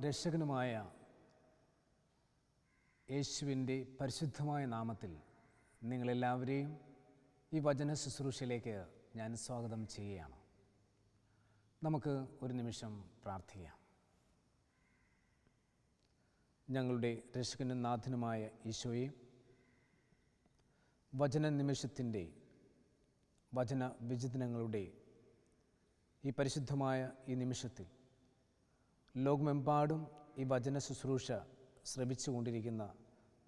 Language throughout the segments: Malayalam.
രക്ഷകനുമായ യേശുവിന്റെ പരിശുദ്ധമായ നാമത്തിൽ നിങ്ങളെല്ലാവരെയും ഈ വചന ശുശ്രൂഷയിലേക്ക് ഞാൻ സ്വാഗതം ചെയ്യുകയാണ്. നമുക്ക് ഒരു നിമിഷം പ്രാർത്ഥിക്കാം. ഞങ്ങളുടെ രക്ഷകനും നാഥനുമായ ഈശോയെ വചന നിമിഷത്തിന്റെ വചന വിചിതനങ്ങളുടെ ഈ പരിശുദ്ധമായ ഈ നിമിഷത്തിൽ ലോകമെമ്പാടും ഈ വചന ശുശ്രൂഷ ശ്രമിച്ചുകൊണ്ടിരിക്കുന്ന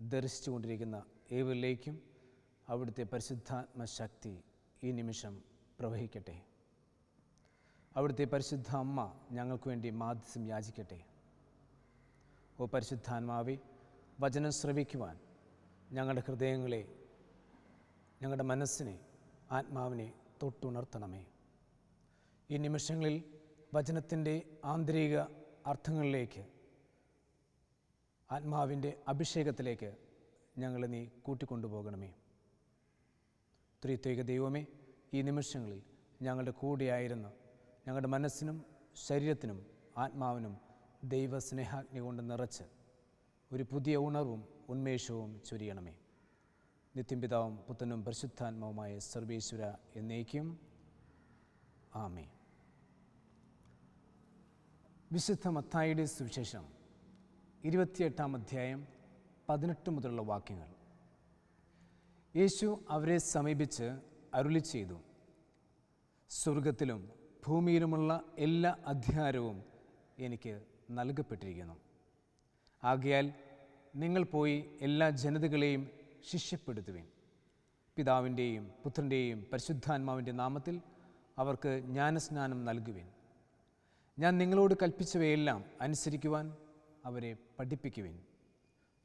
ദർശിച്ചുകൊണ്ടിരിക്കുന്ന ഏവരിലേക്കും അവിടുത്തെ പരിശുദ്ധാത്മ ശക്തി ഈ നിമിഷം പ്രവഹിക്കട്ടെ. അവിടുത്തെ പരിശുദ്ധ അമ്മ ഞങ്ങൾക്ക് വേണ്ടി മാധ്യസം യാചിക്കട്ടെ. ഓ പരിശുദ്ധാത്മാവി വചനം ശ്രവിക്കുവാൻ ഞങ്ങളുടെ ഹൃദയങ്ങളെ ഞങ്ങളുടെ മനസ്സിനെ ആത്മാവിനെ തൊട്ടുണർത്തണമേ. ഈ നിമിഷങ്ങളിൽ വചനത്തിന്റെ ആന്തരിക അർത്ഥങ്ങളിലേക്ക് ആത്മാവിന്റെ അഭിഷേകത്തിലേക്ക് ഞങ്ങളെ നീ കൂട്ടിക്കൊണ്ടുപോകണമേ. ത്രിത്വിക ദൈവമേ ഈ നിമിഷങ്ങളിൽ ഞങ്ങളുടെ കൂടെയായിരുന്ന ഞങ്ങളുടെ മനസ്സിനും ശരീരത്തിനും ആത്മാവിനും ദൈവസ്നേഹാഗ്നി കൊണ്ട് നിറച്ച് ഒരു പുതിയ ഉണർവും ഉന്മേഷവും ചൊരിയണമേ. നിത്യം പിതാവും പുത്തനും പരിശുദ്ധാത്മാവുമായ സർവേശ്വര എന്നേക്കും. ആമേ വിശുദ്ധ മത്തായിയുടെ സുവിശേഷം ഇരുപത്തിയെട്ടാം അധ്യായം പതിനെട്ട് മുതലുള്ള വാക്യങ്ങൾ. യേശു അവരെ സമീപിച്ച് അരുളി ചെയ്തു സ്വർഗത്തിലും ഭൂമിയിലുമുള്ള എല്ലാ അധികാരവും എനിക്ക് നൽകപ്പെട്ടിരിക്കുന്നു. ആകയാൽ നിങ്ങൾ പോയി എല്ലാ ജനതകളെയും ശിഷ്യപ്പെടുത്തുവിൻ പിതാവിന്റെയും പുത്രന്റെയും പരിശുദ്ധാത്മാവിന്റെ നാമത്തിൽ അവർക്ക് ജ്ഞാനസ്നാനം നൽകുവിൻ. ഞാൻ നിങ്ങളോട് കൽപ്പിച്ചവയെല്ലാം അനുസരിക്കുവാൻ അവരെ പഠിപ്പിക്കുവിൻ.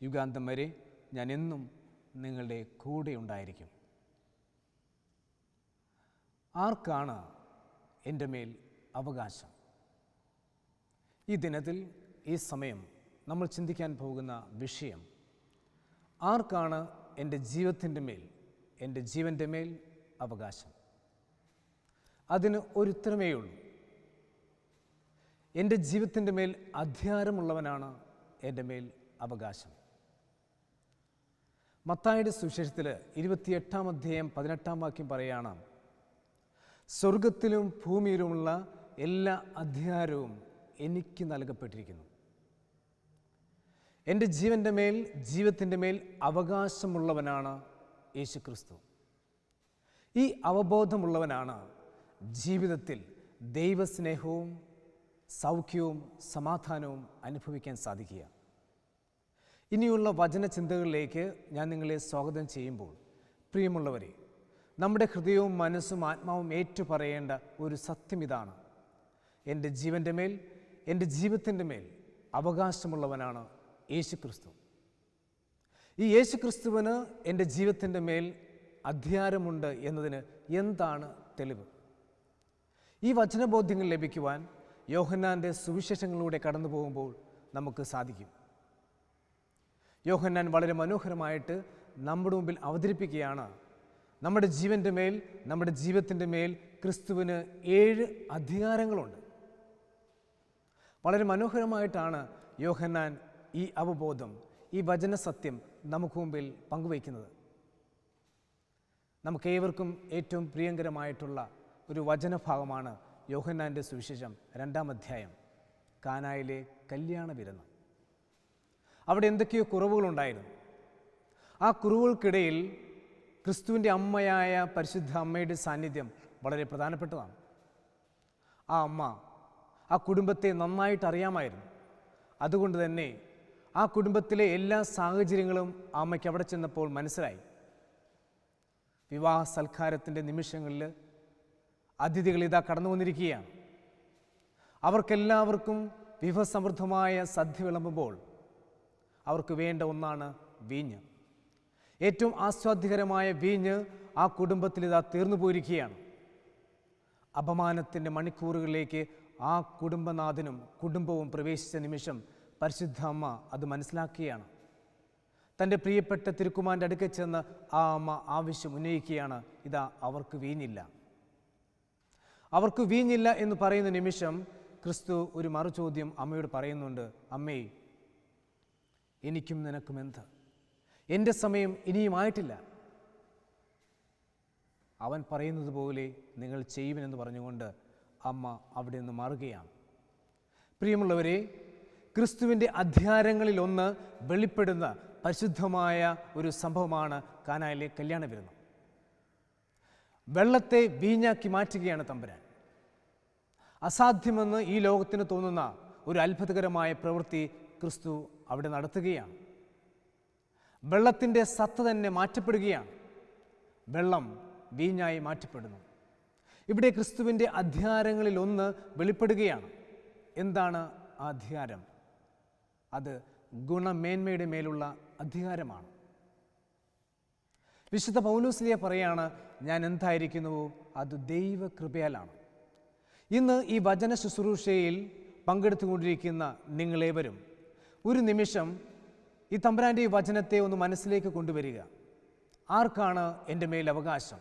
യുഗാന്തം വരെ ഞാൻ എന്നും നിങ്ങളുടെ കൂടെ ഉണ്ടായിരിക്കും. ആർക്കാണ് എന്റെ മേൽ അവകാശം? ഈ ദിനത്തിൽ ഈ സമയം നമ്മൾ ചിന്തിക്കാൻ പോകുന്ന വിഷയം ആർക്കാണ് എന്റെ ജീവിതത്തിന്റെ മേൽ എന്റെ ജീവന്റെ മേൽ അവകാശം? അതിന് ഒരു ഉത്തരമേ ഉള്ളൂ എന്റെ ജീവിതത്തിന്റെ മേൽ അധികാരമുള്ളവനാണ് എന്റെ മേൽ അവകാശം. മത്തായുടെ സുവിശേഷത്തിൽ ഇരുപത്തിയെട്ടാം അധ്യായം പതിനെട്ടാം വാക്യം പറയുകയാണ് സ്വർഗത്തിലും ഭൂമിയിലുമുള്ള എല്ലാ അധികാരവും എനിക്ക് നൽകപ്പെട്ടിരിക്കുന്നു. എന്റെ ജീവന്റെ മേൽ ജീവിതത്തിന്റെ മേൽ അവകാശമുള്ളവനാണ് യേശു ക്രിസ്തു ഈ അവബോധമുള്ളവനാണ് ജീവിതത്തിൽ ദൈവസ്നേഹവും സൗഖ്യവും സമാധാനവും അനുഭവിക്കാൻ സാധിക്കുക. ഇനിയുള്ള വചന ചിന്തകളിലേക്ക് ഞാൻ നിങ്ങളെ സ്വാഗതം ചെയ്യുമ്പോൾ പ്രിയമുള്ളവരെ നമ്മുടെ ഹൃദയവും മനസ്സും ആത്മാവും ഏറ്റുപറയേണ്ട ഒരു സത്യം ഇതാണ്. എന്റെ ജീവന്റെ മേൽ എന്റെ ജീവിതത്തിന്റെ മേൽ അവകാശമുള്ളവനാണ് യേശുക്രിസ്തു. ഈ യേശു ക്രിസ്തുവിന് എന്റെ ജീവിതത്തിന്റെ മേൽ അധികാരമുണ്ട് എന്നതിന് എന്താണ് തെളിവ്? ഈ വചനബോധ്യങ്ങൾ ലഭിക്കുവാൻ യോഹന്നാന്റെ സുവിശേഷങ്ങളിലൂടെ കടന്നു പോകുമ്പോൾ നമുക്ക് സാധിക്കും. യോഹന്നാൻ വളരെ മനോഹരമായിട്ട് നമ്മുടെ മുമ്പിൽ അവതരിപ്പിക്കുകയാണ്. നമ്മുടെ ജീവന്റെ മേൽ നമ്മുടെ ജീവിതത്തിന്റെ മേൽ ക്രിസ്തുവിന് ഏഴ് അധികാരങ്ങളുണ്ട്. വളരെ മനോഹരമായിട്ടാണ് യോഹന്നാൻ ഈ അവബോധം ഈ വചന സത്യം നമുക്ക് മുമ്പിൽ പങ്കുവയ്ക്കുന്നത്. നമുക്കേവർക്കും ഏറ്റവും പ്രിയങ്കരമായിട്ടുള്ള ഒരു വചനഭാഗമാണ് യോഹന്നാന്റെ സുവിശേഷം രണ്ടാം അധ്യായം കാനായിലെ കല്യാണ വിരുന്ന്. അവിടെ എന്തൊക്കെയോ കുറവുകളുണ്ടായിരുന്നു. ആ കുറവുകൾക്കിടയിൽ ക്രിസ്തുവിന്റെ അമ്മയായ പരിശുദ്ധ അമ്മയുടെ സാന്നിധ്യം വളരെ പ്രധാനപ്പെട്ടതാണ്. ആ അമ്മ ആ കുടുംബത്തെ നന്നായിട്ട് അറിയാമായിരുന്നു. അതുകൊണ്ട് തന്നെ ആ കുടുംബത്തിലെ എല്ലാ സാഹചര്യങ്ങളും അമ്മയ്ക്ക് അവിടെ ചെന്നപ്പോൾ മനസ്സിലായി. വിവാഹ സൽക്കാരത്തിന്റെ നിമിഷങ്ങളിൽ അതിഥികൾ ഇതാ കടന്നു വന്നിരിക്കുകയാണ്. അവർക്കെല്ലാവർക്കും വിഭവസമൃദ്ധമായ സദ്യ വിളമ്പുമ്പോൾ അവർക്ക് വേണ്ട ഒന്നാണ് വീഞ്ഞ്. ഏറ്റവും ആസ്വാദ്യകരമായ വീഞ്ഞ് ആ കുടുംബത്തിൽ ഇതാ തീർന്നു പോയിരിക്കുകയാണ്. അപമാനത്തിന്റെ മണിക്കൂറുകളിലേക്ക് ആ കുടുംബനാഥനും കുടുംബവും പ്രവേശിച്ച നിമിഷം പരിശുദ്ധ അമ്മ അത് മനസ്സിലാക്കുകയാണ്. തന്റെ പ്രിയപ്പെട്ട തിരുക്കുമാന്റെ അടുക്കൽ ചെന്ന് ആ അമ്മ ആവശ്യം ഉന്നയിക്കുകയാണ് ഇതാ അവർക്ക് വീഞ്ഞില്ല. അവർക്ക് വീഞ്ഞില്ല എന്ന് പറയുന്ന നിമിഷം ക്രിസ്തു ഒരു മറുചോദ്യം അമ്മയോട് പറയുന്നുണ്ട് അമ്മേ എനിക്കും നിനക്കും എന്ത്? എന്റെ സമയം ഇനിയുമായിട്ടില്ല അവൻ പറയുന്നത് പോലെ നിങ്ങൾ ചെയ്യുമെന്ന് പറഞ്ഞുകൊണ്ട് അമ്മ അവിടെ നിന്ന് മാറുകയാണ്. പ്രിയമുള്ളവരെ ക്രിസ്തുവിന്റെ അധ്യാരങ്ങളിലൊന്ന് വെളിപ്പെടുന്ന പരിശുദ്ധമായ ഒരു സംഭവമാണ് കാനായിലെ കല്യാണ വിരുന്ന്. വെള്ളത്തെ വീഞ്ഞാക്കി മാറ്റുകയാണ് തമ്പുരാൻ. അസാധ്യമെന്ന് ഈ ലോകത്തിന് തോന്നുന്ന ഒരു അത്ഭുതകരമായ പ്രവൃത്തി ക്രിസ്തു അവിടെ നടത്തുകയാണ്. വെള്ളത്തിന്റെ സത്ത തന്നെ മാറ്റപ്പെടുകയാണ്. വെള്ളം വീഞ്ഞായി മാറ്റപ്പെടുന്നു. ഇവിടെ ക്രിസ്തുവിന്റെ അധ്യാരങ്ങളിൽ ഒന്ന് വെളിപ്പെടുകയാണ്. എന്താണ് ആ അധികാരം? അത് ഗുണമേന്മയുടെ മേലുള്ള അധികാരമാണ്. വിശുദ്ധ പൗലൂസ്ലിയ പറയാണ് ഞാൻ എന്തായിരിക്കുന്നുവോ? അത് ദൈവകൃപയാലാണ്. ഇന്ന് ഈ വചന ശുശ്രൂഷയിൽ പങ്കെടുത്തുകൊണ്ടിരിക്കുന്ന നിങ്ങളേവരും ഒരു നിമിഷം ഈ തമ്പുരാന്റെ ഈ വചനത്തെ ഒന്ന് മനസ്സിലേക്ക് കൊണ്ടുവരിക. ആർക്കാണ് എന്റെ മേൽ അവകാശം?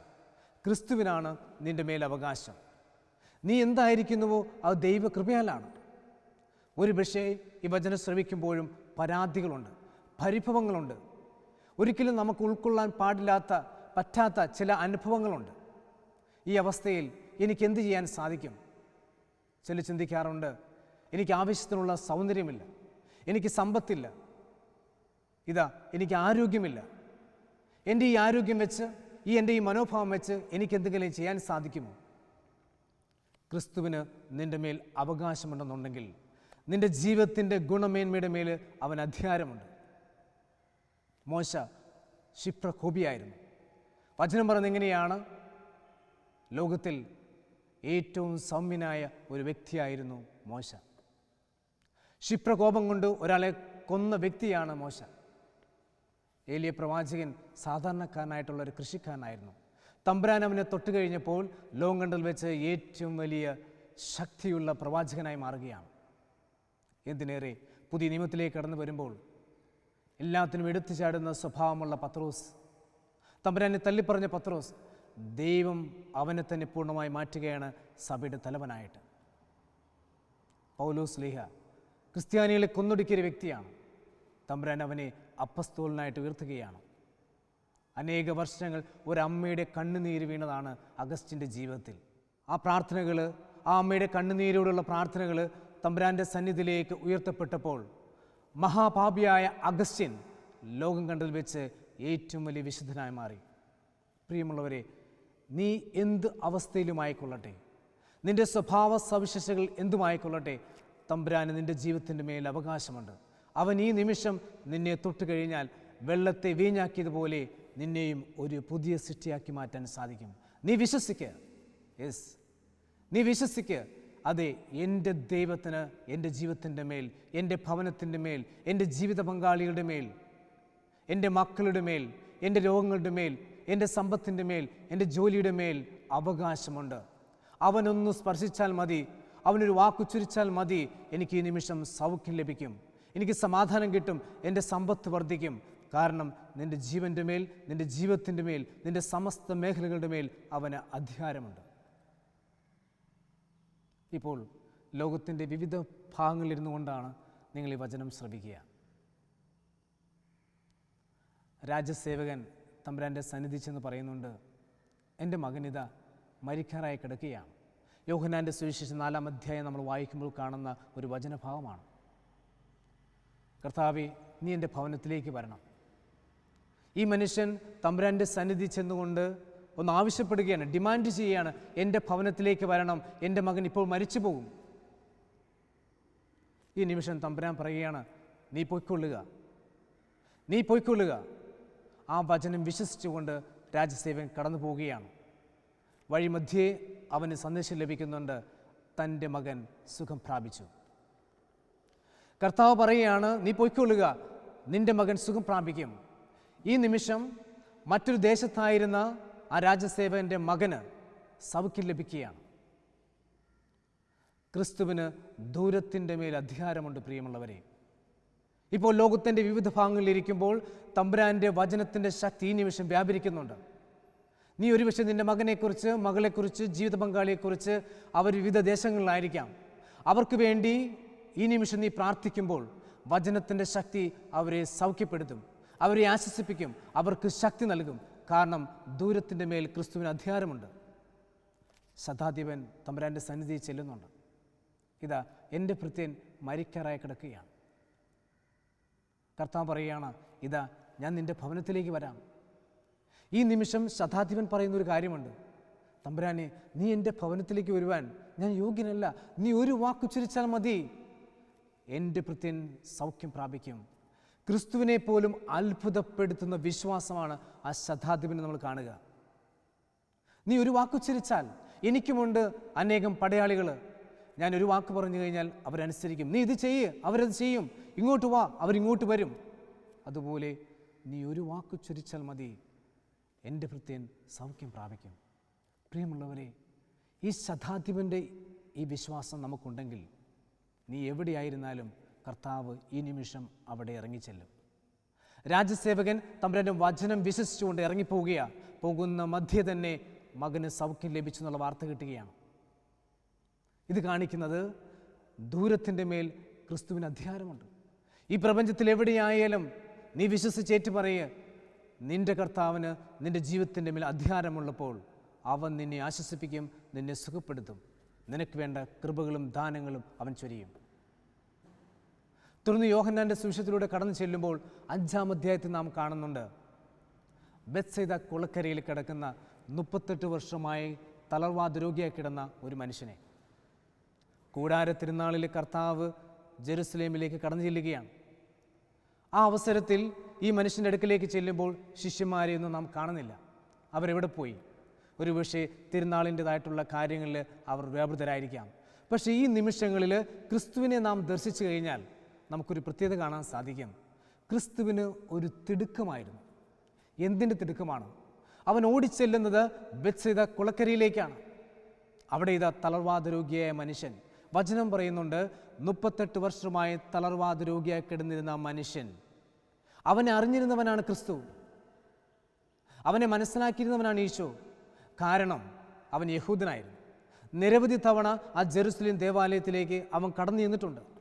ക്രിസ്തുവിനാണ് നിന്റെ മേൽ അവകാശം. നീ എന്തായിരിക്കുന്നുവോ? അത് ദൈവകൃപയാലാണ്. ഒരു പക്ഷേ ഈ വചനം ശ്രവിക്കുമ്പോഴും പരാതികളുണ്ട് പരിഭവങ്ങളുണ്ട്. ഒരിക്കലും നമുക്ക് ഉൾക്കൊള്ളാൻ പാടില്ലാത്ത പറ്റാത്ത ചില അനുഭവങ്ങളുണ്ട്. ഈ അവസ്ഥയിൽ എനിക്ക് എന്ത് ചെയ്യാൻ സാധിക്കും? ചില ചിന്തിക്കാറുണ്ട് എനിക്ക് ആവശ്യത്തിനുള്ള സൗന്ദര്യമില്ല എനിക്ക് സമ്പത്തില്ല ഇതാ എനിക്ക് ആരോഗ്യമില്ല. എന്റെ ഈ ആരോഗ്യം വെച്ച് ഈ എന്റെ ഈ മനോഭാവം വെച്ച് എനിക്ക് എന്തെങ്കിലും ചെയ്യാൻ സാധിക്കുമോ? ക്രിസ്തുവിന് നിന്റെ മേൽ അവകാശമുണ്ടെന്നുണ്ടെങ്കിൽ നിന്റെ ജീവിതത്തിന്റെ ഗുണമേന്മയുടെ മേൽ അവൻ അധികാരമുണ്ട്. മോശ ക്ഷിപ്രകോപിയായിരുന്നു. വചനം പറയുന്നത് എങ്ങനെയാണ്? ലോകത്തിൽ ഏറ്റവും സൗമ്യനായ ഒരു വ്യക്തിയായിരുന്നു മോശ. ക്ഷിപ്രകോപം കൊണ്ട് ഒരാളെ കൊന്ന വ്യക്തിയാണ് മോശ. ഏലിയ പ്രവാചകൻ സാധാരണക്കാരനായിട്ടുള്ള ഒരു കൃഷിക്കാരനായിരുന്നു. തമ്പുരാൻ അവനെ തൊട്ട് കഴിഞ്ഞപ്പോൾ ലോകണ്ടൽ വെച്ച് ഏറ്റവും വലിയ ശക്തിയുള്ള പ്രവാചകനായി മാറുകയാണ്. എന്തിനേറെ? പുതിയ നിയമത്തിലേക്ക് കടന്നു വരുമ്പോൾ എല്ലാത്തിനും എടുത്തു ചാടുന്ന സ്വഭാവമുള്ള പത്രോസ്. തമ്പുരാനെ തള്ളിപ്പറഞ്ഞ പത്രോസ് ദൈവം അവനെ തന്നെ പൂർണമായി മാറ്റുകയാണ് സഭയുടെ തലവനായിട്ട്. പൗലോസ് ലീഹ ക്രിസ്ത്യാനികളെ കൊന്നൊടുക്കിയൊരു വ്യക്തിയാണ്. തമ്പുരാൻ അവനെ അപ്പസ്തോലനായിട്ട് ഉയർത്തുകയാണ്. അനേക വർഷങ്ങൾ ഒരമ്മയുടെ കണ്ണുനീര് വീണതാണ് അഗസ്റ്റിന്റെ ജീവിതത്തിൽ. ആ പ്രാർത്ഥനകൾ ആ അമ്മയുടെ കണ്ണുനീരോടുള്ള പ്രാർത്ഥനകൾ തമ്പുരാന്റെ സന്നിധിയിലേക്ക് ഉയർത്തപ്പെട്ടപ്പോൾ മഹാപാപിയായ അഗസ്റ്റ്യൻ ലോകം കണ്ടതിൽ വെച്ച് ഏറ്റവും വലിയ വിശുദ്ധനായി മാറി. പ്രിയമുള്ളവരെ നീ എന്ത് അവസ്ഥയിലുമായിക്കൊള്ളട്ടെ നിന്റെ സ്വഭാവ സവിശേഷകൾ എന്തുമായിക്കൊള്ളട്ടെ തമ്പുരാന് നിന്റെ ജീവിതത്തിന്റെ മേൽ അവകാശമുണ്ട്. അവൻ ഈ നിമിഷം നിന്നെ തൊട്ട് കഴിഞ്ഞാൽ വെള്ളത്തെ വീഞ്ഞാക്കിയതുപോലെ നിന്നെയും ഒരു പുതിയ സൃഷ്ടിയാക്കി മാറ്റാൻ സാധിക്കും. നീ വിശ്വസിക്കുക യെസ് നീ വിശ്വസിക്കുക അതെ എന്റെ ദൈവത്തിന് എന്റെ ജീവിതത്തിന്റെ മേൽ എന്റെ ഭവനത്തിന്റെ മേൽ എന്റെ ജീവിത പങ്കാളികളുടെ മേൽ എന്റെ മക്കളുടെ മേൽ എന്റെ രോഗങ്ങളുടെ മേൽ എന്റെ സമ്പത്തിന്റെ മേൽ എന്റെ ജോലിയുടെ മേൽ അവകാശമുണ്ട്. അവനൊന്ന് സ്പർശിച്ചാൽ മതി അവനൊരു വാക്കുച്ചുരിച്ചാൽ മതി എനിക്ക് ഈ നിമിഷം സൗഖ്യം ലഭിക്കും. എനിക്ക് സമാധാനം കിട്ടും എന്റെ സമ്പത്ത് വർദ്ധിക്കും. കാരണം നിന്റെ ജീവന്റെ മേൽ നിന്റെ ജീവിതത്തിന്റെ മേൽ നിന്റെ സമസ്ത മേഖലകളുടെ മേൽ അവന് അധികാരമുണ്ട്. ഇപ്പോൾ ലോകത്തിന്റെ വിവിധ ഭാഗങ്ങളിലിരുന്നു കൊണ്ടാണ് നിങ്ങൾ ഈ വചനം ശ്രവിക്കുക. രാജ്യസേവകൻ തമ്പുരാന്റെ സന്നിധി ചെന്ന് പറയുന്നുണ്ട് എന്റെ മകനിത മരിക്കാറായി കിടക്കുകയാണ്. യോഹനാന്റെ സുവിശേഷം നാലാം അധ്യായം നമ്മൾ വായിക്കുമ്പോൾ കാണുന്ന ഒരു വചനഭാവമാണ്. കർത്താവെ നീ എന്റെ ഭവനത്തിലേക്ക് വരണം. ഈ മനുഷ്യൻ തമ്പുരാന്റെ സന്നിധി ചെന്നുകൊണ്ട് ഒന്ന് ആവശ്യപ്പെടുകയാണ് ഡിമാൻഡ് ചെയ്യുകയാണ്. എന്റെ ഭവനത്തിലേക്ക് വരണം എന്റെ മകൻ ഇപ്പോൾ മരിച്ചു പോകും ഈ നിമിഷം തമ്പുരാൻ പറയുകയാണ് നീ പൊയ്ക്കൊള്ളുക. നീ പൊയ്ക്കൊള്ളുക. ആ വചനം വിശ്വസിച്ചുകൊണ്ട് രാജസേവൻ കടന്നു പോവുകയാണ്. വഴിമധ്യേ അവന് സന്ദേശം ലഭിക്കുന്നുണ്ട് തന്റെ മകൻ സുഖം പ്രാപിച്ചു. കർത്താവ് പറയുകയാണ് നീ പൊയ്ക്കൊള്ളുക. നിന്റെ മകൻ സുഖം പ്രാപിക്കും. ഈ നിമിഷം മറ്റൊരു ദേശത്തായിരുന്ന ആ രാജസേവകന്റെ മകന് സൗഖ്യം ലഭിക്കുകയാണ്. ക്രിസ്തുവിന് ദൂരത്തിന്റെ മേൽ അധികാരമുണ്ട് പ്രിയമുള്ളവരെ. ഇപ്പോൾ ലോകത്തിന്റെ വിവിധ ഭാഗങ്ങളിലിരിക്കുമ്പോൾ തമ്പുരാന്റെ വചനത്തിന്റെ ശക്തി ഈ നിമിഷം വ്യാപരിക്കുന്നുണ്ട്. നീ ഒരുപക്ഷെ നിന്റെ മകനെക്കുറിച്ച് മകളെക്കുറിച്ച് ജീവിത പങ്കാളിയെക്കുറിച്ച് അവർ വിവിധ ദേശങ്ങളിലായിരിക്കാം. അവർക്ക് വേണ്ടി ഈ നിമിഷം നീ പ്രാർത്ഥിക്കുമ്പോൾ വചനത്തിന്റെ ശക്തി അവരെ സൗഖ്യപ്പെടുത്തും. അവരെ ആശ്വസിപ്പിക്കും. അവർക്ക് ശക്തി നൽകും. കാരണം ദൂരത്തിന്റെ മേൽ ക്രിസ്തുവിന് അധികാരമുണ്ട്. ശതാധിപൻ തമ്പുരാന്റെ സന്നിധി ചെല്ലുന്നുണ്ട്. ഇതാ എന്റെ ഭൃത്യൻ മരിക്കാറായി കിടക്കുകയാണ്. കർത്താവ് പറയുകയാണ് ഇതാ ഞാൻ നിന്റെ ഭവനത്തിലേക്ക് വരാം. ഈ നിമിഷം ശതാധിപൻ പറയുന്ന ഒരു കാര്യമുണ്ട്. തമ്പുരാനെ നീ എന്റെ ഭവനത്തിലേക്ക് വരുവാൻ ഞാൻ യോഗ്യനല്ല. നീ ഒരു വാക്കുച്ചരിച്ചാൽ മതി. എന്റെ ഭൃത്യൻ സൗഖ്യം പ്രാപിക്കും. ക്രിസ്തുവിനെ പോലും അത്ഭുതപ്പെടുത്തുന്ന വിശ്വാസമാണ് ആ ശതാധിപന് നമ്മൾ കാണുക. നീ ഒരു വാക്കുച്ചരിച്ചാൽ എനിക്കുമുണ്ട് അനേകം പടയാളികൾ ഞാൻ ഒരു വാക്ക് പറഞ്ഞു കഴിഞ്ഞാൽ അവരനുസരിക്കും. നീ ഇത് ചെയ്യ് അവരത് ചെയ്യും. ഇങ്ങോട്ട് വാ അവരിങ്ങോട്ട് വരും. അതുപോലെ നീ ഒരു വാക്ക് ചൊരിച്ചാൽ മതി. എന്റെ ഭൃത്യൻ സൗഖ്യം പ്രാപിക്കും. പ്രിയമുള്ളവരെ ഈ ശതാധിപന്റെ ഈ വിശ്വാസം നമുക്കുണ്ടെങ്കിൽ നീ എവിടെയായിരുന്നാലും കർത്താവ് ഈ നിമിഷം അവിടെ ഇറങ്ങിച്ചെല്ലും. രാജ്യസേവകൻ തമ്പുരാന്റെ വചനം വിശ്വസിച്ചുകൊണ്ട് ഇറങ്ങിപ്പോവുകയാണ് പോകുന്ന മധ്യ തന്നെ മകന് സൗഖ്യം ലഭിച്ചു എന്നുള്ള വാർത്ത കിട്ടുകയാണ്. ഇത് കാണിക്കുന്നത് ദൂരത്തിന്റെ മേൽ ക്രിസ്തുവിന് അധികാരമുണ്ട്. ഈ പ്രപഞ്ചത്തിൽ എവിടെയായാലും നീ വിശ്വസിച്ചേറ്റ് പറയ് നിന്റെ കർത്താവിന് നിന്റെ ജീവിതത്തിന്റെ മേൽ അധികാരമുള്ളപ്പോൾ അവൻ നിന്നെ ആശ്വസിപ്പിക്കും നിന്നെ സുഖപ്പെടുത്തും. നിനക്ക് വേണ്ട കൃപകളും ദാനങ്ങളും അവൻ ചൊരിയും. തുടർന്ന് യോഹന്നാന്റെ സുവിശേഷത്തിലൂടെ കടന്നു ചെല്ലുമ്പോൾ അഞ്ചാം അധ്യായത്തിൽ നാം കാണുന്നുണ്ട്. ബെത്സൈദ കുളക്കരയിൽ കിടക്കുന്ന മുപ്പത്തെട്ട് വർഷമായി തളർവാദ രോഗിയായി കിടന്ന ഒരു മനുഷ്യനെ. കൂടാര തിരുനാളിൽ കർത്താവ് ജെറുസലേമിലേക്ക് കടന്നു ചെല്ലുകയാണ്. ആ അവസരത്തിൽ ഈ മനുഷ്യന്റെ അടുക്കിലേക്ക് ചെല്ലുമ്പോൾ ശിഷ്യന്മാരെയൊന്നും നാം കാണുന്നില്ല. അവരെവിടെ പോയി? ഒരു പക്ഷേ തിരുനാളിന്റെതായിട്ടുള്ള കാര്യങ്ങളിൽ അവർ വ്യാപൃതരായിരിക്കാം. പക്ഷേ ഈ നിമിഷങ്ങളിൽ ക്രിസ്തുവിനെ നാം ദർശിച്ചു കഴിഞ്ഞാൽ നമുക്കൊരു പ്രത്യേകത കാണാൻ സാധിക്കും. ക്രിസ്തുവിന് ഒരു തിടുക്കമായിരുന്നു. എന്തിന്റെ തിടുക്കമാണ്? അവൻ ഓടിച്ചെല്ലുന്നത് ബെത്സൈദ കുളക്കരയിലേക്കാണ്. അവിടെ ഇതാ തളർവാദ രോഗിയായ മനുഷ്യൻ. വചനം പറയുന്നുണ്ട് മുപ്പത്തെട്ട് വർഷമായി തളർവാദ രോഗിയായി കിടന്നിരുന്ന മനുഷ്യൻ. അവനെ അറിഞ്ഞിരുന്നവനാണ് ക്രിസ്തു. അവനെ മനസ്സിലാക്കിയിരുന്നവനാണ് ഈശോ. കാരണം അവൻ യഹൂദനായിരുന്നു. നിരവധി തവണ ആ ജെറുസലേം ദേവാലയത്തിലേക്ക് അവൻ കടന്നു ചെന്നിട്ടുണ്ട്.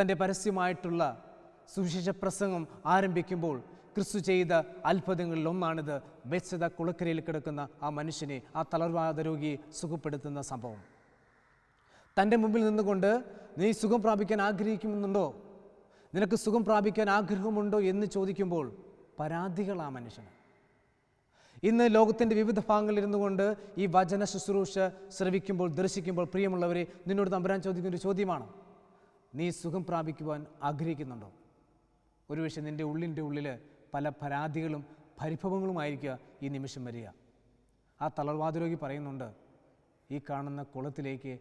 തന്റെ പരസ്യമായിട്ടുള്ള സുവിശേഷ പ്രസംഗം ആരംഭിക്കുമ്പോൾ ക്രിസ്തു ചെയ്ത അത്ഭുതങ്ങളിൽ ഒന്നാണിത്. വെച്ചത കുളക്കരയിൽ കിടക്കുന്ന ആ മനുഷ്യനെ ആ തളർവാദ രോഗിയെ സുഖപ്പെടുത്തുന്ന സംഭവം. തന്റെ മുമ്പിൽ നിന്നുകൊണ്ട് നീ സുഖം പ്രാപിക്കാൻ ആഗ്രഹിക്കുന്നുണ്ടോ നിനക്ക് സുഖം പ്രാപിക്കാൻ ആഗ്രഹമുണ്ടോ എന്ന് ചോദിക്കുമ്പോൾ പരാതികൾ ആ മനുഷ്യന്. ഇന്ന് ലോകത്തിന്റെ വിവിധ ഭാഗങ്ങളിൽ ഇരുന്നു കൊണ്ട് ഈ വചന ശുശ്രൂഷ ശ്രവിക്കുമ്പോൾ ദർശിക്കുമ്പോൾ പ്രിയമുള്ളവരെ നിന്നോട് നമ്പരാൻ ചോദിക്കുന്ന ഒരു ചോദ്യമാണ്. നീ സുഖം പ്രാപിക്കുവാൻ ആഗ്രഹിക്കുന്നുണ്ടോ? ഒരുപക്ഷെ നിന്റെ ഉള്ളിന്റെ ഉള്ളിൽ പല പരാതികളും പരിഭവങ്ങളുമായിരിക്കുക ഈ നിമിഷം വരിക. ആ തളർവാതിരോഗി പറയുന്നുണ്ട് ഈ കാണുന്ന കുളത്തിലേക്ക്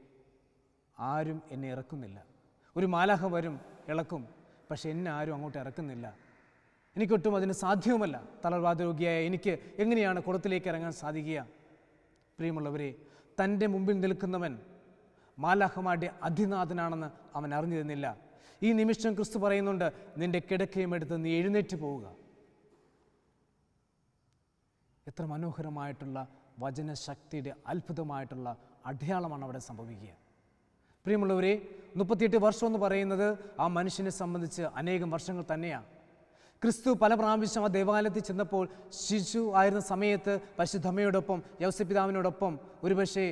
ആരും എന്നെ ഇറക്കുന്നില്ല. ഒരു മാലാഹ വരും ഇളക്കും പക്ഷെ എന്നെ ആരും അങ്ങോട്ട് ഇറക്കുന്നില്ല. എനിക്കൊട്ടും അതിന് സാധ്യവുമല്ല. തളർവാതിരോഗിയായ എനിക്ക് എങ്ങനെയാണ് കുളത്തിലേക്ക് ഇറങ്ങാൻ സാധിക്കുക? പ്രിയമുള്ളവരെ തന്റെ മുമ്പിൽ നിൽക്കുന്നവൻ മാലാഹമാരുടെ അധിനാഥനാണെന്ന് അവൻ അറിഞ്ഞിരുന്നില്ല. ഈ നിമിഷം ക്രിസ്തു പറയുന്നുണ്ട് നിന്റെ കിടക്കയും എടുത്ത് നീ എഴുന്നേറ്റ് പോവുക. എത്ര മനോഹരമായിട്ടുള്ള വചനശക്തിയുടെ അത്ഭുതമായിട്ടുള്ള അടയാളമാണ് അവിടെ സംഭവിക്കുക. പ്രിയമുള്ളവരെ മുപ്പത്തിയെട്ട് വർഷം എന്ന് പറയുന്നത് ആ മനുഷ്യനെ സംബന്ധിച്ച് അനേകം വർഷങ്ങൾ തന്നെയാണ് ക്രിസ്തു പല പ്രാവശ്യം ആ ദേവാലയത്തിൽ ചെന്നപ്പോൾ ശിശു ആയിരുന്ന സമയത്ത് പരിശുദ്ധമ്മയോടൊപ്പം യൗസപിതാവിനോടൊപ്പം ഒരുപക്ഷെ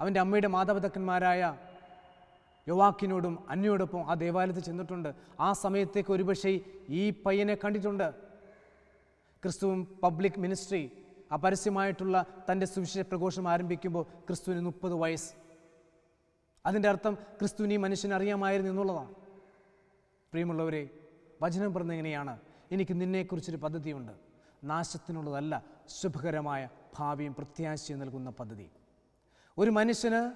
അവന്റെ അമ്മയുടെ മാതാപിതാക്കന്മാരായ യുവാക്കിനോടും അന്യോടൊപ്പം ആ ദേവാലയത്തിൽ ചെന്നിട്ടുണ്ട്. ആ സമയത്തേക്ക് ഒരുപക്ഷെ ഈ പയ്യനെ കണ്ടിട്ടുണ്ട്. ക്രിസ്തുവും പബ്ലിക് മിനിസ്ട്രി ആ പരസ്യമായിട്ടുള്ള തന്റെ സുവിശേഷ പ്രഘോഷം ആരംഭിക്കുമ്പോൾ ക്രിസ്തുവിന് മുപ്പത് വയസ്സ്. അതിന്റെ അർത്ഥം ക്രിസ്തുവിന് ഈ മനുഷ്യനെ അറിയാമായിരുന്നു എന്നുള്ളതാണ്. പ്രിയമുള്ളവരെ വചനം പറഞ്ഞ എങ്ങനെയാണ്? എനിക്ക് നിന്നെക്കുറിച്ചൊരു പദ്ധതിയുണ്ട്. നാശത്തിനുള്ളതല്ല ശുഭകരമായ ഭാവിയും പ്രത്യാശയും നൽകുന്ന പദ്ധതി. ഒരു മനുഷ്യന്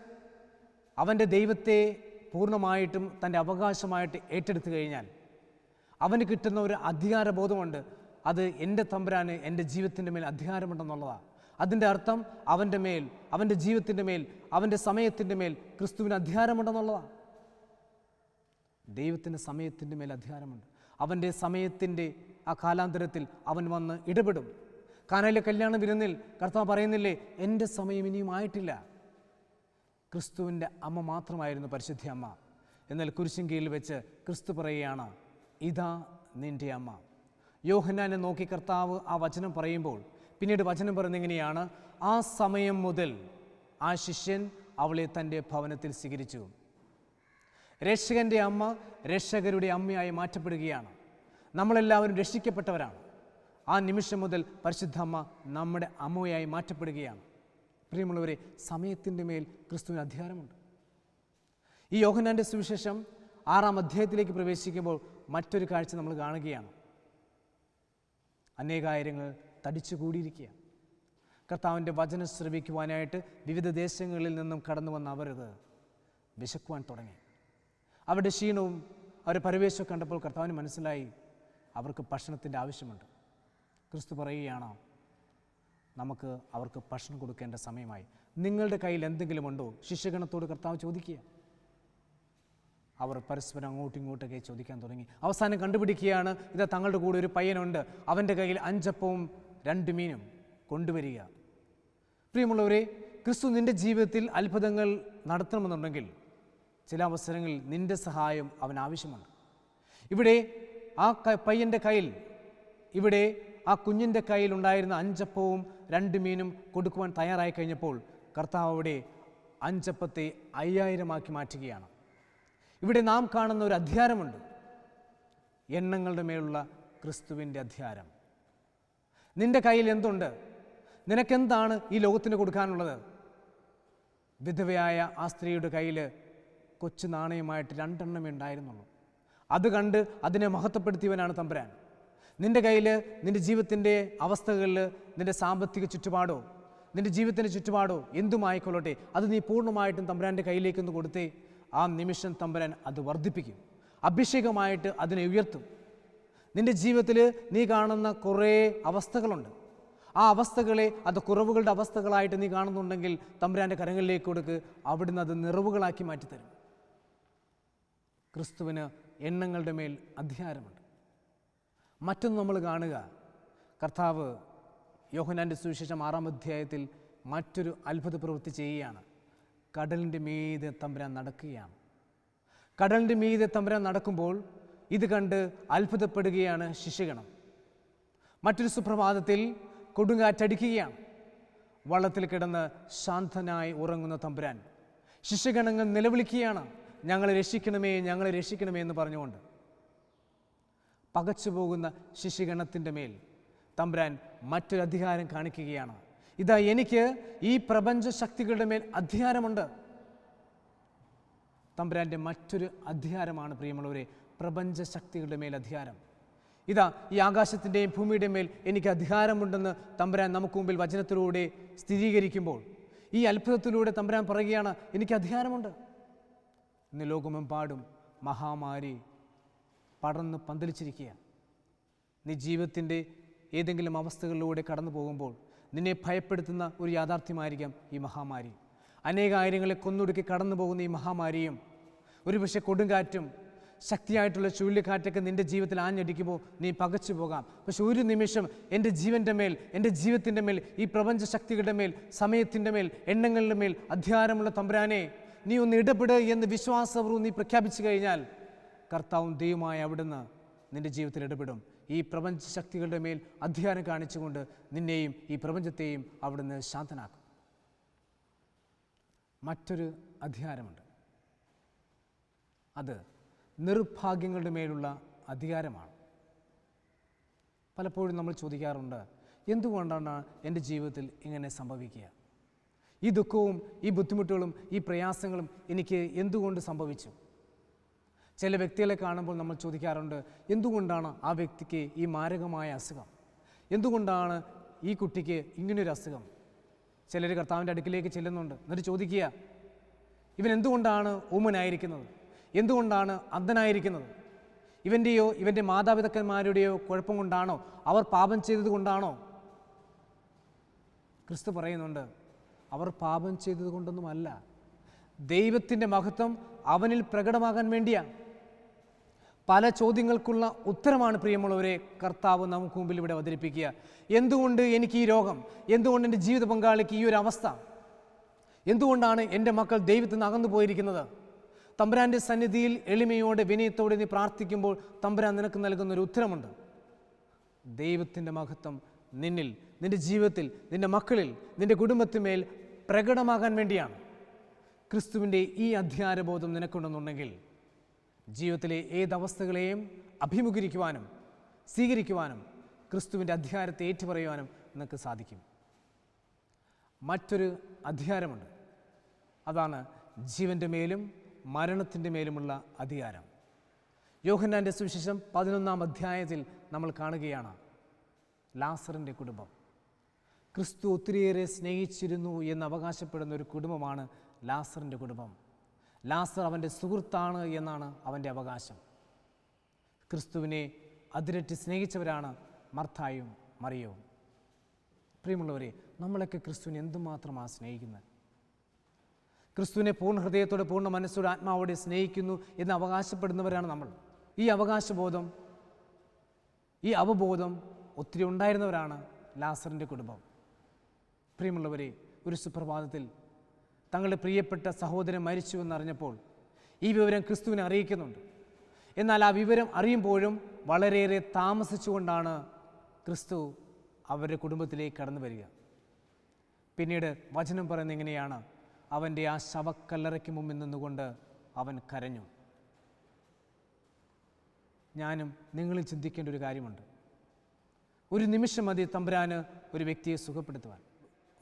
അവന്റെ ദൈവത്തെ പൂർണമായിട്ടും തന്റെ അവകാശമായിട്ട് ഏറ്റെടുത്തു കഴിഞ്ഞാൽ അവന് കിട്ടുന്ന ഒരു അധികാരബോധമുണ്ട്. അത് എന്റെ തമ്പുരാന് എന്റെ ജീവിതത്തിന്റെ മേൽ അധികാരമുണ്ടെന്നുള്ളതാണ് അതിന്റെ അർത്ഥം അവന്റെ മേൽ അവന്റെ ജീവിതത്തിന്റെ മേൽ അവന്റെ സമയത്തിന്റെ മേൽ ക്രിസ്തുവിന് അധികാരമുണ്ടെന്നുള്ളതാണ് ദൈവത്തിന്റെ സമയത്തിന്റെ മേൽ അധികാരമുണ്ട്. അവന്റെ സമയത്തിന്റെ ആ കാലാന്തരത്തിൽ അവൻ വന്ന് ഇടപെടും. കാനയിലെ കല്യാണം വിരുന്നിൽ കർത്താവ് പറയുന്നില്ലേ എന്റെ സമയം ഇനിയും ആയിട്ടില്ല. ക്രിസ്തുവിന്റെ അമ്മ മാത്രമായിരുന്നു പരിശുദ്ധി അമ്മ. എന്നാൽ കുരിശിൻ വെച്ച് ക്രിസ്തു പറയുകയാണ് ഇതാ നിന്റെ അമ്മ. യോഹന്നാനെ നോക്കി കർത്താവ് ആ വചനം പറയുമ്പോൾ പിന്നീട് വചനം പറയുന്നിങ്ങനെയാണ് ആ സമയം മുതൽ ആ ശിഷ്യൻ അവളെ തന്റെ ഭവനത്തിൽ സ്വീകരിച്ചു. രക്ഷകന്റെ അമ്മ രക്ഷകരുടെ അമ്മയായി മാറ്റപ്പെടുകയാണ്. നമ്മളെല്ലാവരും രക്ഷിക്കപ്പെട്ടവരാണ്. ആ നിമിഷം മുതൽ പരിശുദ്ധ അമ്മ നമ്മുടെ അമ്മയായി മാറ്റപ്പെടുകയാണ്. പ്രിയമുള്ളവരെ സമയത്തിന്റെ മേൽ ക്രിസ്തുവിന് അധികാരമുണ്ട്. ഈ യോഹനാന്റെ സുവിശേഷം ആറാം അധ്യായത്തിലേക്ക് പ്രവേശിക്കുമ്പോൾ മറ്റൊരു കാഴ്ച നമ്മൾ കാണുകയാണ്. അനേകായിരങ്ങൾ തടിച്ചു കൂടിയിരിക്കുക കർത്താവിന്റെ വചനം ശ്രവിക്കുവാനായിട്ട് വിവിധ ദേശങ്ങളിൽ നിന്നും കടന്നു വന്ന അവരത് വിശക്കുവാൻ തുടങ്ങി. അവരുടെ ക്ഷീണവും അവരുടെ പരിവേശവും കണ്ടപ്പോൾ കർത്താവിന് മനസ്സിലായി അവർക്ക് ഭക്ഷണത്തിന്റെ ആവശ്യമുണ്ട്. ക്രിസ്തു പറയുകയാണോ നമുക്ക് അവർക്ക് ഭക്ഷണം കൊടുക്കേണ്ട സമയമായി. നിങ്ങളുടെ കയ്യിൽ എന്തെങ്കിലും ഉണ്ടോ ശിഷ്യഗണത്തോട് കർത്താവ് ചോദിക്കുക. അവർ പരസ്പരം അങ്ങോട്ടും ഇങ്ങോട്ടൊക്കെ ചോദിക്കാൻ തുടങ്ങി. അവസാനം കണ്ടുപിടിക്കുകയാണ് ഇത് തങ്ങളുടെ കൂടെ ഒരു പയ്യനുണ്ട്. അവന്റെ കയ്യിൽ അഞ്ചപ്പവും രണ്ട് മീനും. കൊണ്ടുവരിക. പ്രിയമുള്ളവരെ ക്രിസ്തു നിന്റെ ജീവിതത്തിൽ അത്ഭുതങ്ങൾ നടത്തണമെന്നുണ്ടെങ്കിൽ ചില അവസരങ്ങളിൽ നിന്റെ സഹായം അവൻ ആവശ്യമാണ്. ഇവിടെ ആ പയ്യന്റെ കയ്യിൽ ഇവിടെ ആ കുഞ്ഞിന്റെ കയ്യിൽ ഉണ്ടായിരുന്ന അഞ്ചപ്പവും രണ്ട് മീനും കൊടുക്കുവാൻ തയ്യാറായി കഴിഞ്ഞപ്പോൾ കർത്താവ് അവിടെ അഞ്ചപ്പത്തെ അയ്യായിരമാക്കി മാറ്റുകയാണ്. ഇവിടെ നാം കാണുന്ന ഒരു അധ്യാരമുണ്ട് എണ്ണങ്ങളുടെ മേലുള്ള ക്രിസ്തുവിന്റെ അധ്യാരം നിന്റെ കയ്യിൽ എന്തുണ്ട്? നിനക്കെന്താണ് ഈ ലോകത്തിന് കൊടുക്കാനുള്ളത്? വിധവയായ ആ സ്ത്രീയുടെ കയ്യിൽ കൊച്ചു നാണയമായിട്ട് രണ്ടെണ്ണമേ ഉണ്ടായിരുന്നുള്ളൂ. അത് കണ്ട് അതിനെ മഹത്വപ്പെടുത്തിയവനാണ് തമ്പുരാൻ. നിന്റെ കയ്യിൽ നിന്റെ ജീവിതത്തിന്റെ അവസ്ഥകളിൽ നിന്റെ സാമ്പത്തിക ചുറ്റുപാടോ നിന്റെ ജീവിതത്തിന്റെ ചുറ്റുപാടോ എന്തുമായിക്കൊള്ളട്ടെ അത് നീ പൂർണമായിട്ടും തമ്പുരാന്റെ കയ്യിലേക്കൊന്ന് കൊടുത്തേ ആ നിമിഷം തമ്പുരാൻ അത് വർദ്ധിപ്പിക്കും അഭിഷേകമായിട്ട് അതിനെ ഉയർത്തും. നിന്റെ ജീവിതത്തിൽ നീ കാണുന്ന കുറേ അവസ്ഥകളുണ്ട്. ആ അവസ്ഥകളെ അത് കുറവുകളുടെ അവസ്ഥകളായിട്ട് നീ കാണുന്നുണ്ടെങ്കിൽ തമ്പുരാന്റെ കരങ്ങളിലേക്ക് കൊടുക്ക് അവിടുന്ന് അത് നിറവുകളാക്കി മാറ്റിത്തരും. ക്രിസ്തുവിന് എണ്ണങ്ങളുടെ മേൽ അധികാരമുണ്ട്. മറ്റൊന്ന് നമ്മൾ കാണുക. കർത്താവ് യോഹനാന്റെ സുവിശേഷം ആറാം അധ്യായത്തിൽ മറ്റൊരു അത്ഭുത പ്രവൃത്തി ചെയ്യുകയാണ്. കടലിന്റെ മീതെ തമ്പുരാൻ നടക്കുകയാണ്. കടലിന്റെ മീതെ തമ്പുരാൻ നടക്കുമ്പോൾ ഇത് കണ്ട് അത്ഭുതപ്പെടുകയാണ് ശിശുഗണം മറ്റൊരു സുപ്രഭാതത്തിൽ കൊടുങ്കാറ്റടിക്കുകയാണ്. വള്ളത്തിൽ കിടന്ന് ശാന്തനായി ഉറങ്ങുന്ന തമ്പുരാൻ ശിശുഗണങ്ങൾ നിലവിളിക്കുകയാണ്. ഞങ്ങളെ രക്ഷിക്കണമേ ഞങ്ങളെ രക്ഷിക്കണമേ എന്ന് പറഞ്ഞുകൊണ്ട് പകച്ചു പോകുന്ന ശിഷ്യഗണത്തിന്റെ മേൽ. തമ്പുരാൻ മറ്റൊരു അധികാരം കാണിക്കുകയാണ്. ഇതാ എനിക്ക് ഈ പ്രപഞ്ച ശക്തികളുടെ മേൽ അധികാരമുണ്ട്. തമ്പുരാന്റെ മറ്റൊരു അധികാരമാണ് പ്രിയമുള്ളവരെ പ്രപഞ്ച ശക്തികളുടെ മേൽ അധികാരം. ഇതാ ഈ ആകാശത്തിന്റെയും ഭൂമിയുടെയും മേൽ എനിക്ക് അധികാരമുണ്ടെന്ന് തമ്പുരാൻ നമുക്ക് മുമ്പിൽ വചനത്തിലൂടെ സ്ഥിരീകരിക്കുമ്പോൾ ഈ അത്ഭുതത്തിലൂടെ തമ്പുരാൻ പറയുകയാണ് എനിക്ക് അധികാരമുണ്ട്. ഇന്ന് ലോകമെമ്പാടും മഹാമാരി പടർന്ന് പന്തലിച്ചിരിക്കുകയാണ്. നീ ജീവിതത്തിന്റെ ഏതെങ്കിലും അവസ്ഥകളിലൂടെ കടന്നു പോകുമ്പോൾ നിന്നെ ഭയപ്പെടുത്തുന്ന ഒരു യാഥാർത്ഥ്യമായിരിക്കാം ഈ മഹാമാരി. അനേകായിരങ്ങളെ കൊന്നൊടുക്കി കടന്നു പോകുന്ന ഈ മഹാമാരിയും ഒരുപക്ഷെ കൊടുങ്കാറ്റും ശക്തിയായിട്ടുള്ള ചുഴലിക്കാറ്റൊക്കെ നിന്റെ ജീവിതത്തിൽ ആഞ്ഞടിക്കുമ്പോൾ നീ പകച്ചു പോകാം. പക്ഷെ ഒരു നിമിഷം എന്റെ ജീവന്റെ മേൽ എന്റെ ജീവിതത്തിന്റെ മേൽ ഈ പ്രപഞ്ച ശക്തികളുടെ മേൽ സമയത്തിന്റെ മേൽ എണ്ണങ്ങളുടെ മേൽ അധികാരമുള്ള തമ്പുരാനെ നീ ഒന്ന് ഇടപെടുക എന്ന് വിശ്വാസപൂർവം നീ പ്രഖ്യാപിച്ചു കഴിഞ്ഞാൽ കർത്താവും ദൈവമായ അവിടുന്ന് നിന്റെ ജീവിതത്തിൽ ഇടപെടും. ഈ പ്രപഞ്ച ശക്തികളുടെ മേൽ അധികാരം കാണിച്ചുകൊണ്ട് നിന്നെയും ഈ പ്രപഞ്ചത്തെയും അവിടുന്ന് ശാന്തനാക്കും. മറ്റൊരു അധികാരമുണ്ട്. അത് നിർഭാഗ്യങ്ങളുടെ മേലുള്ള അധികാരമാണ്. പലപ്പോഴും നമ്മൾ ചോദിക്കാറുണ്ട് എന്തുകൊണ്ടാണ് എന്റെ ജീവിതത്തിൽ ഇങ്ങനെ സംഭവിക്കുക? ഈ ദുഃഖവും ഈ ബുദ്ധിമുട്ടുകളും ഈ പ്രയാസങ്ങളും എനിക്ക് എന്തുകൊണ്ട് സംഭവിച്ചു? ചില വ്യക്തികളെ കാണുമ്പോൾ നമ്മൾ ചോദിക്കാറുണ്ട് എന്തുകൊണ്ടാണ് ആ വ്യക്തിക്ക് ഈ മാരകമായ അസുഖം? എന്തുകൊണ്ടാണ് ഈ കുട്ടിക്ക് ഇങ്ങനൊരു അസുഖം? ചിലർ കർത്താവിന്റെ അടുക്കിലേക്ക് ചെല്ലുന്നുണ്ട്. എന്നിട്ട് ചോദിക്കുക ഇവൻ എന്തുകൊണ്ടാണ് ഊമനായിരിക്കുന്നത്? എന്തുകൊണ്ടാണ് അന്ധനായിരിക്കുന്നത്? ഇവന്റെയോ ഇവന്റെ മാതാപിതാക്കന്മാരുടെയോ കുഴപ്പം കൊണ്ടാണോ? അവർ പാപം ചെയ്തത് കൊണ്ടാണോ? ക്രിസ്തു പറയുന്നുണ്ട് അവർ പാപം ചെയ്തത് കൊണ്ടൊന്നുമല്ല. ദൈവത്തിന്റെ മഹത്വം അവനിൽ പ്രകടമാകാൻ വേണ്ടിയാണ് പല ചോദ്യങ്ങൾക്കുള്ള ഉത്തരമാണ് പ്രിയമുള്ളവരെ കർത്താവ് നമുക്ക് മുമ്പിൽ ഇവിടെ അവതരിപ്പിക്കുക. എന്തുകൊണ്ട് എനിക്ക് ഈ രോഗം? എന്തുകൊണ്ട് എന്റെ ജീവിത പങ്കാളിക്ക് ഈ ഒരു അവസ്ഥ? എന്തുകൊണ്ടാണ് എന്റെ മക്കൾ ദൈവത്തിൽ നിന്ന് അകന്നു പോയിരിക്കുന്നത്? തമ്പുരാന്റെ സന്നിധിയിൽ എളിമയോടെ വിനയത്തോടെ നീ പ്രാർത്ഥിക്കുമ്പോൾ തമ്പുരാൻ നിനക്ക് നൽകുന്ന ഒരു ഉത്തരമുണ്ട്. ദൈവത്തിന്റെ മഹത്വം നിന്നിൽ നിന്റെ ജീവിതത്തിൽ നിന്റെ മക്കളിൽ നിന്റെ കുടുംബത്തിന്മേൽ പ്രകടമാകാൻ വേണ്ടിയാണ്. ക്രിസ്തുവിന്റെ ഈ അധ്യാരബോധം നിനക്കുണ്ടെന്നുണ്ടെങ്കിൽ ജീവിതത്തിലെ ഏതവസ്ഥകളെയും അഭിമുഖീകരിക്കുവാനും സ്വീകരിക്കുവാനും ക്രിസ്തുവിന്റെ അധികാരത്തെ ഏറ്റുപറയുവാനും നിങ്ങൾക്ക് സാധിക്കും. മറ്റൊരു അധികാരമുണ്ട്. അതാണ് ജീവന്റെ മേലും മരണത്തിന്റെ മേലുമുള്ള അധികാരം. യോഹന്നാന്റെ സുവിശേഷം പതിനൊന്നാം അധ്യായത്തിൽ നമ്മൾ കാണുകയാണ്. ലാസറിന്റെ കുടുംബം. ക്രിസ്തു ഒത്തിരിയേറെ സ്നേഹിച്ചിരുന്നു എന്ന് അവകാശപ്പെടുന്ന ഒരു കുടുംബമാണ് ലാസറിന്റെ കുടുംബം. ലാസർ അവന്റെ സുഹൃത്താണ് എന്നാണ് അവന്റെ അവകാശം. ക്രിസ്തുവിനെ അതിരറ്റ് സ്നേഹിച്ചവരാണ് മർത്തായും മറിയവും. പ്രിയമുള്ളവരെ നമ്മളൊക്കെ ക്രിസ്തുവിനെ എന്തുമാത്രമാണ് സ്നേഹിക്കുന്നത്? ക്രിസ്തുവിനെ പൂർണ ഹൃദയത്തോടെ പൂർണ മനസ്സോടെ ആത്മാവോടെ സ്നേഹിക്കുന്നു എന്ന് അവകാശപ്പെടുന്നവരാണ് നമ്മൾ. ഈ അവകാശബോധം ഈ അവബോധം ഒത്തിരി ഉണ്ടായിരുന്നവരാണ് ലാസറിന്റെ കുടുംബം. പ്രിയമുള്ളവരെ ഒരു സുപ്രഭാതത്തിൽ തങ്ങളുടെ പ്രിയപ്പെട്ട സഹോദരൻ മരിച്ചു എന്നറിഞ്ഞപ്പോൾ ഈ വിവരം ക്രിസ്തുവിനെ അറിയിക്കുന്നുണ്ട്. എന്നാൽ ആ വിവരം അറിയുമ്പോഴും വളരെയേറെ താമസിച്ചുകൊണ്ടാണ് ക്രിസ്തു അവരുടെ കുടുംബത്തിലേക്ക് കടന്നു വരിക. പിന്നീട് വചനം പറയുന്നത് എങ്ങനെയാണ്? അവന്റെ ആ ശവക്കല്ലറയ്ക്ക് മുമ്പിൽ നിന്നുകൊണ്ട് അവൻ കരഞ്ഞു. ഞാനും നിങ്ങളിൽ ചിന്തിക്കേണ്ട ഒരു കാര്യമുണ്ട്. ഒരു നിമിഷം മതി തമ്പുരാന് ഒരു വ്യക്തിയെ സുഖപ്പെടുത്തുവാൻ.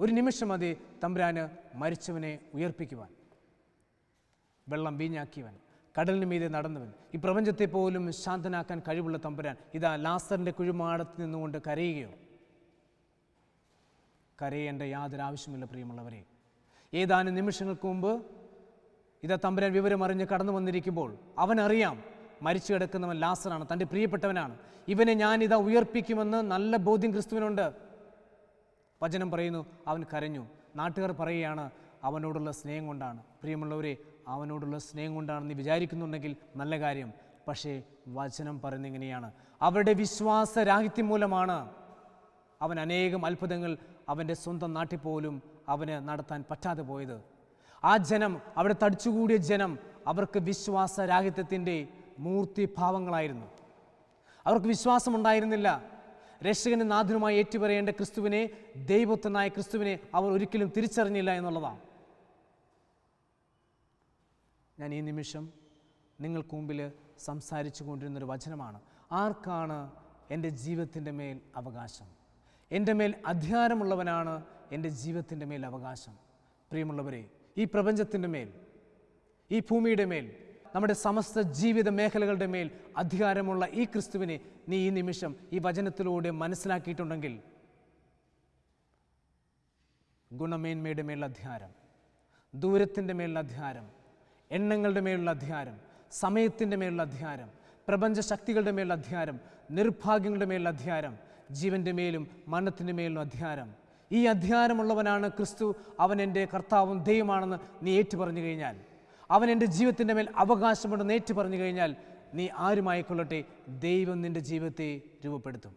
ഒരു നിമിഷം മതി തമ്പുരാന് മരിച്ചവനെ ഉയർപ്പിക്കുവാൻ. വെള്ളം വീഞ്ഞാക്കിയവൻ കടലിന് മീതെ നടന്നവൻ ഈ പ്രപഞ്ചത്തെ പോലും ശാന്തനാക്കാൻ കഴിവുള്ള തമ്പുരാൻ ഇതാ ലാസറിന്റെ കുഴിമാടത്ത് നിന്നുകൊണ്ട് കരയുകയോ കരയേണ്ട യാതൊരു ആവശ്യമില്ല പ്രിയമുള്ളവരെ. ഏതാനും നിമിഷങ്ങൾക്ക് മുമ്പ് ഇതാ തമ്പുരാൻ വിവരമറിഞ്ഞ് കടന്നു വന്നിരിക്കുമ്പോൾ അവനറിയാം മരിച്ചു കിടക്കുന്നവൻ ലാസറാണ് തന്റെ പ്രിയപ്പെട്ടവനാണ്. ഇവനെ ഞാൻ ഇതാ ഉയർപ്പിക്കുമെന്ന് നല്ല ബോധ്യം ക്രിസ്തുവിനുണ്ട്. വചനം പറയുന്നു അവൻ കരഞ്ഞു. നാട്ടുകാർ പറയുകയാണ് അവനോടുള്ള സ്നേഹം കൊണ്ടാണ്. പ്രിയമുള്ളവരെ അവനോടുള്ള സ്നേഹം കൊണ്ടാണ് നീ വിചാരിക്കുന്നുണ്ടെങ്കിൽ നല്ല കാര്യം. പക്ഷേ വചനം പറയുന്ന ഇങ്ങനെയാണ്. അവരുടെ വിശ്വാസരാഹിത്യം മൂലമാണ് അവൻ അനേകം അത്ഭുതങ്ങൾ അവന്റെ സ്വന്തം നാട്ടിൽ പോലും അവന് നടത്താൻ പറ്റാതെ പോയത്. ആ ജനം അവിടെ തടിച്ചുകൂടിയ ജനം അവർക്ക് വിശ്വാസരാഹിത്യത്തിന്റെ മൂർത്തിഭാവങ്ങളായിരുന്നു. അവർക്ക് വിശ്വാസമുണ്ടായിരുന്നില്ല രക്ഷകനും നാഥനുമായി ഏറ്റുപറയേണ്ട ക്രിസ്തുവിനെ ദൈവത്തനായ ക്രിസ്തുവിനെ അവർ ഒരിക്കലും തിരിച്ചറിഞ്ഞില്ല എന്നുള്ളതാണ്. ഞാൻ ഈ നിമിഷം നിങ്ങൾക്ക് മുമ്പിൽ സംസാരിച്ചു കൊണ്ടിരുന്നൊരു വചനമാണ്. ആർക്കാണ് എന്റെ ജീവിതത്തിന്റെ മേൽ അവകാശം? എന്റെ മേൽ അധികാരമുള്ളവനാണ് എന്റെ ജീവിതത്തിന്റെ മേൽ അവകാശം. പ്രിയമുള്ളവരെ ഈ പ്രപഞ്ചത്തിന്റെ മേൽ ഈ ഭൂമിയുടെ മേൽ നമ്മുടെ സമസ്ത ജീവിത മേഖലകളുടെ മേൽ അധികാരമുള്ള ഈ ക്രിസ്തുവിനെ നീ ഈ നിമിഷം ഈ വചനത്തിലൂടെ മനസ്സിലാക്കിയിട്ടുണ്ടെങ്കിൽ ഗുണമേന്മയുടെ മേലുള്ള അധികാരം ദൂരത്തിന്റെ മേലുള്ള അധികാരം എണ്ണങ്ങളുടെ മേലുള്ള അധികാരം സമയത്തിന്റെ മേലുള്ള അധികാരം പ്രപഞ്ച ശക്തികളുടെ മേലുള്ള അധികാരം നിർഭാഗ്യങ്ങളുടെ മേലുള്ള അധികാരം ജീവന്റെ മേലും മരണത്തിന്റെ മേലും അധികാരം. ഈ അധികാരമുള്ളവനാണ് ക്രിസ്തു. അവൻ എന്റെ കർത്താവും ദൈവമാണെന്ന് നീ ഏറ്റു പറഞ്ഞു കഴിഞ്ഞാൽ അവൻ എന്റെ ജീവിതത്തിന്റെ മേൽ അവകാശമുണ്ടെന്ന് ഏറ്റു പറഞ്ഞു കഴിഞ്ഞാൽ നീ ആരുമായിക്കൊള്ളട്ടെ? ദൈവം നിന്റെ ജീവിതത്തെ രൂപപ്പെടുത്തും.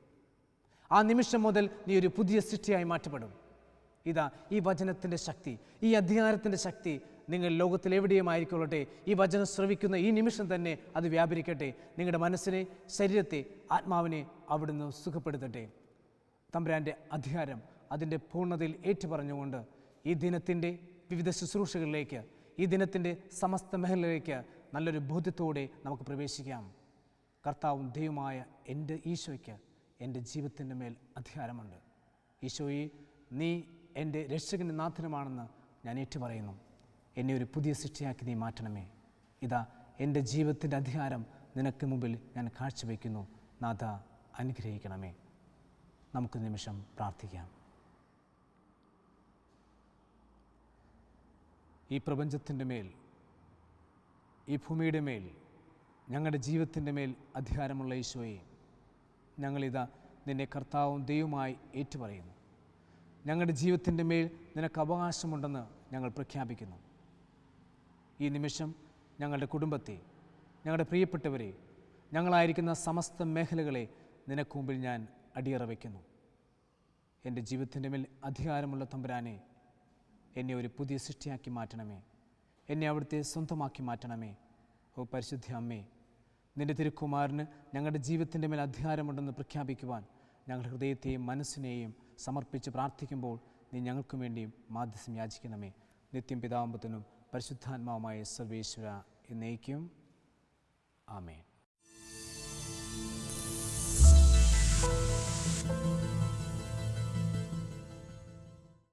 ആ നിമിഷം മുതൽ നീ ഒരു പുതിയ സൃഷ്ടിയായി മാറ്റപ്പെടും. ഇതാ ഈ വചനത്തിന്റെ ശക്തി ഈ അധികാരത്തിന്റെ ശക്തി നിങ്ങൾ ലോകത്തിൽ എവിടെയും ആയിക്കൊള്ളട്ടെ ഈ വചനം ശ്രവിക്കുന്ന ഈ നിമിഷം തന്നെ അത് വ്യാപരിക്കട്ടെ. നിങ്ങളുടെ മനസ്സിനെ ശരീരത്തെ ആത്മാവിനെ അവിടുന്ന് സുഖപ്പെടുത്തട്ടെ. തമ്പുരാന്റെ അധികാരം അതിന്റെ പൂർണതയിൽ ഏറ്റുപറഞ്ഞുകൊണ്ട് ഈ ദിനത്തിന്റെ വിവിധ ശുശ്രൂഷകളിലേക്ക് ഈ ദിനത്തിന്റെ സമസ്ത മേഖലയിലേക്ക് നല്ലൊരു ബോധ്യത്തോടെ നമുക്ക് പ്രവേശിക്കാം. കർത്താവും ദൈവമായ എന്റെ ഈശോയ്ക്ക് എന്റെ ജീവിതത്തിന്റെ മേൽ അധികാരമുണ്ട്. ഈശോയെ നീ എന്റെ രക്ഷകന്റെ നാഥനുമാണെന്ന് ഞാൻ ഏറ്റുപറയുന്നു. എന്നെ ഒരു പുതിയ സൃഷ്ടിയാക്കി നീ മാറ്റണമേ. ഇതാ എന്റെ ജീവിതത്തിന്റെ അധികാരം നിനക്ക് മുമ്പിൽ ഞാൻ കാഴ്ചവെക്കുന്നു. നാഥ അനുഗ്രഹിക്കണമേ. നമുക്ക് നിമിഷം പ്രാർത്ഥിക്കാം. ഈ പ്രപഞ്ചത്തിന്റെ മേൽ ഈ ഭൂമിയുടെ മേൽ ഞങ്ങളുടെ ജീവിതത്തിന്റെ മേൽ അധികാരമുള്ള ഈശോയെ ഞങ്ങളിതാ നിന്നെ കർത്താവും ദൈവമായി ഏറ്റുപറയുന്നു. ഞങ്ങളുടെ ജീവിതത്തിന്റെ മേൽ നിനക്ക് അവകാശമുണ്ടെന്ന് ഞങ്ങൾ പ്രഖ്യാപിക്കുന്നു. ഈ നിമിഷം ഞങ്ങളുടെ കുടുംബത്തെ ഞങ്ങളുടെ പ്രിയപ്പെട്ടവരെ ഞങ്ങളായിരിക്കുന്ന സമസ്ത മേഖലകളെ നിനക്ക് മുമ്പിൽ ഞാൻ അടിയറ വയ്ക്കുന്നു എന്റെ ജീവിതത്തിന്റെ മേൽ അധികാരമുള്ള തമ്പുരാനെ എന്നെ ഒരു പുതിയ സൃഷ്ടിയാക്കി മാറ്റണമേ. എന്നെ അവിടുത്തെ സ്വന്തമാക്കി മാറ്റണമേ. ഓ പരിശുദ്ധ അമ്മേ നിന്റെ തിരുക്കുമാരന് ഞങ്ങളുടെ ജീവിതത്തിന്റെ മേൽ അധികാരമുണ്ടെന്ന് പ്രഖ്യാപിക്കുവാൻ ഞങ്ങളുടെ ഹൃദയത്തെയും മനസ്സിനെയും സമർപ്പിച്ച് പ്രാർത്ഥിക്കുമ്പോൾ നീ ഞങ്ങൾക്കും വേണ്ടിയും മാധ്യസം യാചിക്കണമേ. നിത്യം പിതാമ്പത്തിനും പരിശുദ്ധാത്മാവുമായ സർവേശ്വര എന്നേക്കും. ആമേൻ.